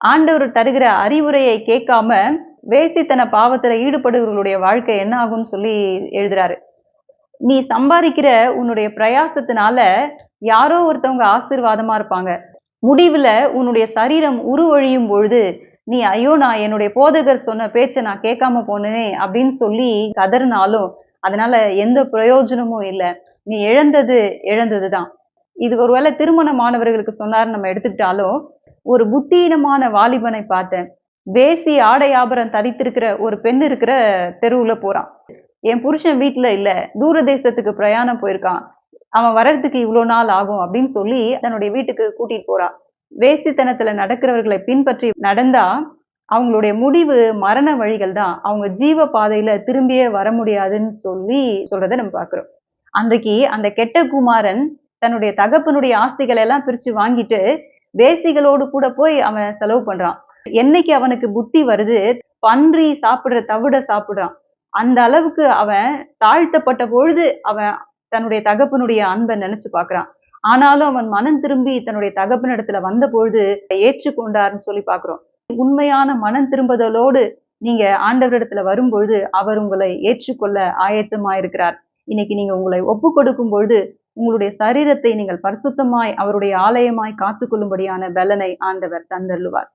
ஆண்டவர் தருகிற அறிவுரையை கேட்காம வேசித்தன பாவத்துல ஈடுபடுகிறவர்களுடைய வாழ்க்கை என்ன ஆகும்னு சொல்லி எழுதுறாரு. நீ சம்பாதிக்கிற உன்னுடைய பிரயாசத்தினால யாரோ ஒருத்தவங்க ஆசீர்வாதமா இருப்பாங்க. முடிவுல உன்னுடைய சரீரம் உருவழியும் பொழுது நீ ஐயோ நான் என்னுடைய போதகர் சொன்ன பேச்சை நான் கேட்காம போனேனே அப்படின்னு சொல்லி கதறினாலும் அதனால எந்த பிரயோஜனமும் இல்லை. நீ இழந்தது இழந்தது தான் இது ஒருவேளை திருமணமானவர்களுக்கு சொன்னார் நம்ம எடுத்துக்கிட்டாலும் ஒரு புத்தீனமான வாலிபனை பார்த்தேன். வேசி ஆடை ஆபரம் தரித்திருக்கிற ஒரு பெண் இருக்கிற தெருவுல போறான். என் புருஷன் வீட்டுல இல்ல தூர தேசத்துக்கு பிரயாணம் போயிருக்கான். அவன் வர்றதுக்கு இவ்வளோ நாள் ஆகும் அப்படின்னு சொல்லி தன்னுடைய வீட்டுக்கு கூட்டிட்டு போறான். வேசித்தனத்துல நடக்கிறவர்களை பின்பற்றி நடந்தா அவங்களுடைய முடிவு மரண வழிகள் தான். அவங்க ஜீவ பாதையில திரும்பியே வர முடியாதுன்னு சொல்லி சொல்றதை நம்ம பாக்குறோம் அன்றைக்கு அந்த கெட்ட குமாரன் தன்னுடைய தகப்பனுடைய ஆஸ்திகளை எல்லாம் பிரிச்சு வாங்கிட்டு வேசிகளோடு கூட போய் அவன் செலவு பண்றான். என்னைக்கு அவனுக்கு புத்தி வருது பன்றி சாப்பிடுற தவிட சாப்பிடுறான். அந்த அளவுக்கு அவன் தாழ்த்தப்பட்ட பொழுது அவன் தன்னுடைய தகப்பனுடைய அன்பை நினைச்சு பாக்குறான் ஆனாலும் அவன் மனம் திரும்பி தன்னுடைய தகப்பனிடத்துல வந்த பொழுது ஏற்றுக்கொண்டார்னு சொல்லி பாக்குறோம் உண்மையான மனம் திரும்புதலோடு நீங்க ஆண்டவரிடத்துல வரும்பொழுது அவர் உங்களை ஏற்றுக்கொள்ள ஆயத்தமாயிருக்கிறார். இன்னைக்கு நீங்க உங்களை ஒப்பு கொடுக்கும் பொழுது உங்களுடைய சரீரத்தை நீங்கள் பரிசுத்தமாய் அவருடைய ஆலயமாய் காத்துக்கொள்ளும்படியான பலனை ஆண்டவர் தந்தருவார்